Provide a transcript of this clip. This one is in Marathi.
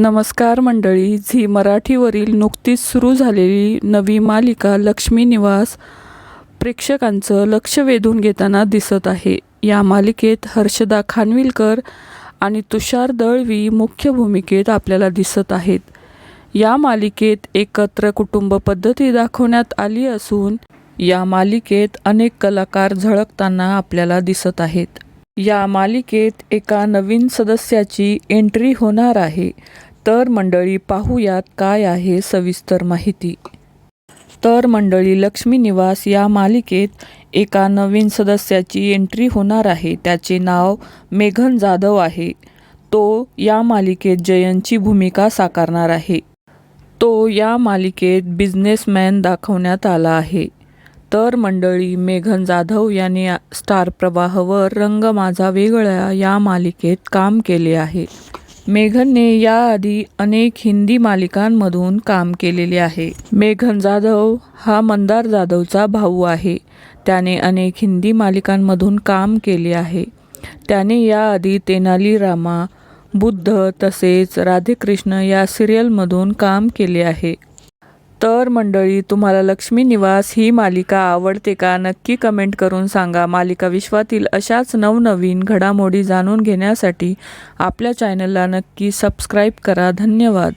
नमस्कार मंडळी झी मराठीवरील नुकतीच सुरू झालेली नवी मालिका लक्ष्मी निवास प्रेक्षकांचं लक्ष वेधून घेताना दिसत आहे. या मालिकेत हर्षदा खानविलकर आणि तुषार दळवी मुख्य भूमिकेत आपल्याला दिसत आहेत. या मालिकेत एकत्र कुटुंब पद्धती दाखवण्यात आली असून या मालिकेत अनेक कलाकार झळकताना आपल्याला दिसत आहेत. या मालिकेत एका नवीन सदस्याची एंट्री होणार आहे. तर मंडळी पाहूयात काय आहे सविस्तर माहिती. तर मंडळी लक्ष्मी निवास या मालिकेत एका नवीन सदस्याची एंट्री होणार आहे. त्याचे नाव मेघन जाधव आहे. तो या मालिकेत जयंतची भूमिका साकारणार आहे. तो या मालिकेत बिझनेसमॅन दाखवण्यात आला आहे. तर मंडळी मेघन जाधव यांनी स्टार प्रवाहवर रंग माझा वेगळ्या या मालिकेत काम केले आहे. मेघनने याआधी अनेक हिंदी मालिकांमधून काम केलेले आहे. मेघन जाधव हा मंदार जाधवचा भाऊ आहे. त्याने अनेक हिंदी मालिकांमधून काम केले आहे. त्याने याआधी तेनाली रामा बुद्ध तसेच राधेकृष्ण या सिरियलमधून काम केले आहे. तर मंडळी तुम्हाला लक्ष्मी निवास ही मालिका आवडते का? नक्की कमेंट करून सांगा. मालिका विश्वातील अशाच नवनवीन घडामोडी जाणून घेण्यासाठी आपल्या चॅनलला नक्की सबस्क्राईब करा. धन्यवाद.